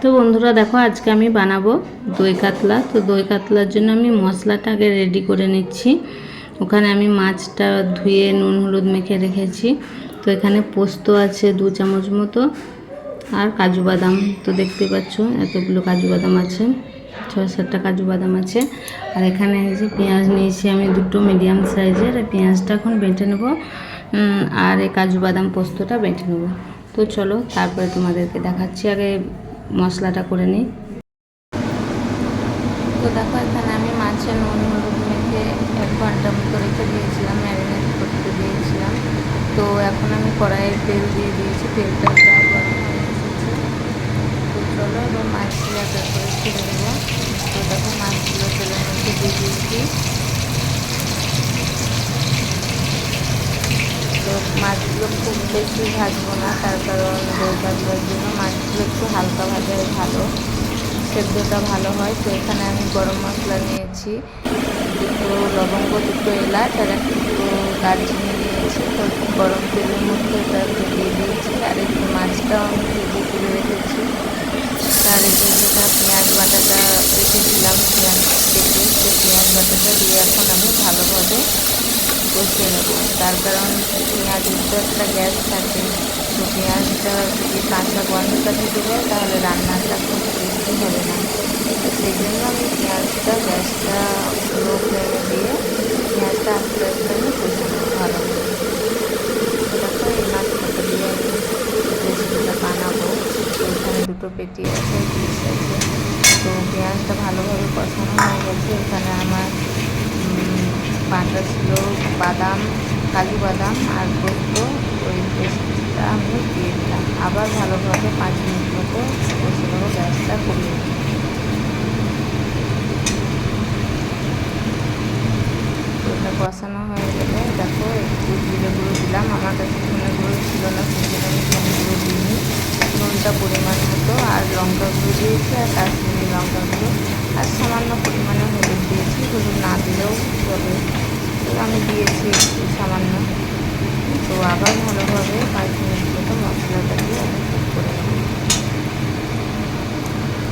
তো বন্ধুরা দেখো, আজকে আমি বানাবো দই কাতলা। তো দই কাতলার জন্য আমি মশলাটা আগে রেডি করে নিচ্ছি। ওখানে আমি মাছটা ধুয়ে নুন, হলুদ মেখে রেখেছি। তো এখানে পোস্ত আছে দু চামচ মতো আর কাজু বাদাম। তো দেখতে পাচ্ছ, এতগুলো কাজু বাদাম আছে, ছয় সাতটা কাজু বাদাম আছে। আর এখানে যে পেঁয়াজ নিয়েছি আমি দুটো মিডিয়াম সাইজের পেঁয়াজটা এখন বেটে নেব আর এই কাজু বাদাম পোস্তটা বেটে নেব। তো চলো, তারপরে তোমাদেরকে দেখাচ্ছি। আগে মশলাটা করে নিই। তো দেখো, এখানে আমি মাছে নুন, হলুদ মেখে এক ঘণ্টা মতো রেখে দিয়েছিলাম, ম্যারিনেট করতে দিয়েছিলাম। তো এখন আমি কড়াইয়ে তেল দিয়ে দিয়েছি, তেলটা প্রায় গরম হয়ে এসেছে। তো চলো, এবার মাছগুলো এক এক করে ছেড়ে দেবো। তো দেখো, মাছগুলো তেলের মধ্যে দিয়ে দিয়েছি তো মাছগুলো খুব বেশি ভাজবো না, তার কারণ দই কাতলার জন্য মাছগুলো একটু হালকা ভাজাই ভালো, সেদ্ধটা ভালো হয়। তো এখানে আমি গরম মশলা নিয়েছি, দুটো লবঙ্গ, দুটো এলাচ আর একটু দারচিনি নিয়েছি। তো গরম তেলের মধ্যে একটু দিয়ে দিয়েছি আর একটু মাছটাও আমি ভেজে তুলে রেখেছি। আর এটা যেটা পেঁয়াজ বাটাটা রেখেছিলাম, পেঁয়াজ কেটে সেই পেঁয়াজ বাটাটা দিয়ে এখন আমি ভালোভাবে কষিয়ে নেব। তার কারণ পেঁয়াজের তো একটা গ্যাস থাকে। তো পেঁয়াজটা যদি কাঁচা গন্ধটা থেকে যায়, তাহলে রান্নাটা খুব টেস্টি হবে না। তো সেই জন্য আমি পেঁয়াজটা, গ্যাসটা লো ফ্লেমে দিয়ে পেঁয়াজটা আস্তে আস্তে আমি কষে নেব ভালো করে। দেখো, এই মাছটা বানাবো। এখানে দুটো পেটি আছে পিস আছে। তো পেঁয়াজটা ভালোভাবে কষানো হয়ে গেছে। এখানে আমার বাটা ছিল, বাদাম, কাজু বাদাম আর পোস্ত ওই পেস্টটা আমি দিয়ে দিলাম। আবার ভালোভাবে পাঁচ মিনিট মতো কষে নেব গ্যাসটা কমিয়ে কষানো হয়ে গেলে দেখো, একটু জিরে গুঁড়ো দিলাম। আমার কাছে ধনে গুঁড়ো ছিল না সেই জন্য আমি ধনে গুঁড়ো দিইনি। নুনটা পরিমাণ মতো আর লঙ্কা দিয়েছি আর কাশ্মীরি লঙ্কা গুঁড়ো। আর সামান্য পরিমাণে হলুদ দিয়েছি হলুদ না দিলেও চলে তো আমি দিয়েছি একটু সামান্য। তো আবার ভালোভাবে পাঁচ মিনিট মতো মশলাটা দিয়ে আমি কুক করে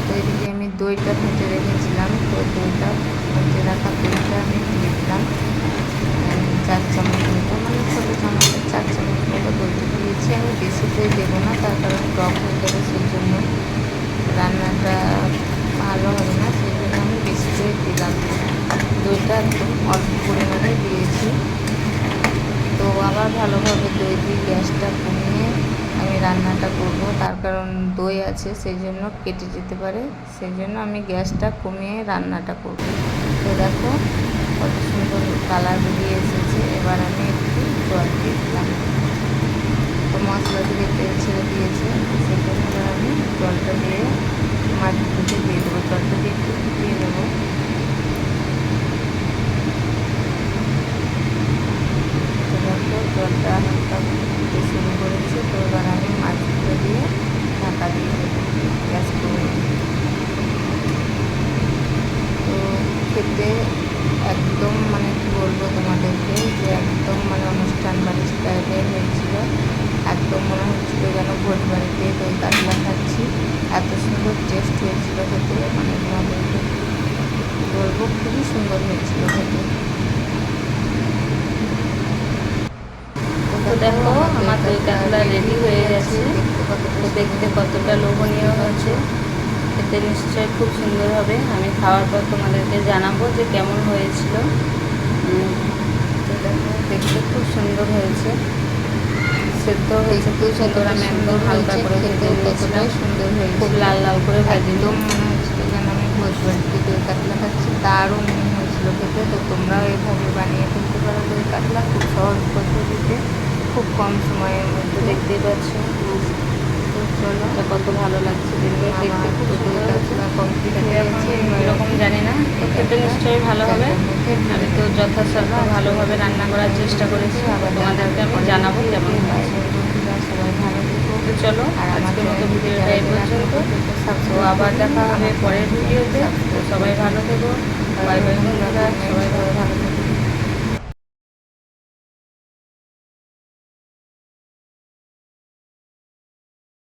তো এদিকে আমি দইটা ফেটে রেখেছিলাম। তো দইটা ফেটে রাখা দইটা আমি দিয়ে দিলাম। চার চামচ মতো মানে ছোটো চামচের চার চামচ মতো দইটা দিয়েছি। আমি বেশি দই দেবো না, তার কারণ টক হয়ে যাবে সেই জন্য রান্নাটা ভালো হবে না সেই জন্য আমি বেশি দই দিলাম দইটা একদম অল্প পরিমাণে দিয়েছি তো আবার ভালোভাবে দই দিয়ে গ্যাসটা কমিয়ে আমি রান্নাটা করব। তার কারণ দই আছে সেই জন্য কেটে যেতে পারে। সেই জন্য আমি গ্যাসটা কমিয়ে রান্নাটা করব। তো দেখো, কত সুন্দর কালার বেরিয়ে এসেছে। এবার আমি একটু জল দিয়ে দিলাম। তো মশলা থেকে তেল ছেড়ে দিয়েছে। সেই জন্য আমি জলটা দিয়ে মাছগুলোকে দিয়ে দেবো জলটা দিয়ে একটু ফুটিয়ে নেব তো দেখো জলটা হালকা ফুটতে শুরু করেছে তো এবার আমি মাছগুলো দিয়ে ঢাকা দিয়ে দেবো গ্যাস করে তো খেতে একদম মানে কি বলব তোমাদেরকে যে একদম মানে অনুষ্ঠান বাড়ির স্টাইলের হয়েছিল। একদম মনে হচ্ছিল যেন ভোজ বাড়িতে দই কাতলা খাচ্ছি এত সুন্দর টেস্ট হয়েছিল খেতে মানে তোমাদেরকে বলব, খুবই সুন্দর হয়েছিল খেতে। দেখো, আমার দই কাতলা রেডি হয়ে গেছে। দেখতে কতটা লোভনীয় হচ্ছে খেতে নিশ্চয়ই খুব সুন্দর হবে। আমি খাওয়ার পর তোমাদেরকে জানাব যে কেমন হয়েছিল। দেখতে খুব সুন্দর হয়েছে। সেদ্ধ হয়েছে খুব সুন্দর আমি একদম হালকা করে ভেজে নিয়েছিলাম। সুন্দর হয়েছে খুব লাল লাল করে ভাজি একদম মনে হচ্ছিল যেন আমি ভোজ বাড়িতে দই কাতলা খাচ্ছি দারুণ মনে হয়েছিল খেতে। তো তোমরাও এইভাবে বানিয়ে ফেলতে পারো দই কাতলা খুব সহজ পদ্ধতিতে খুব কম সময়ের মধ্যে। দেখতেই পাচ্ছ। চলো কত ভালো লাগছে দেখতে খুব সুন্দর কমপ্লিট হয়ে গেছে এরকম জানি না তো খেতে নিশ্চয়ই ভালো হবে। আমি তো যথাসাধ্য ভালোভাবে রান্না করার চেষ্টা করেছি। আবার তোমাদেরকে আমি জানাব কেমন চলো, আজকের মতো ভিডিওটা এই পর্যন্ত। তো আবার দেখা হবে পরের ভিডিওতে। তো সবাই ভালো থেকো। Bye bye.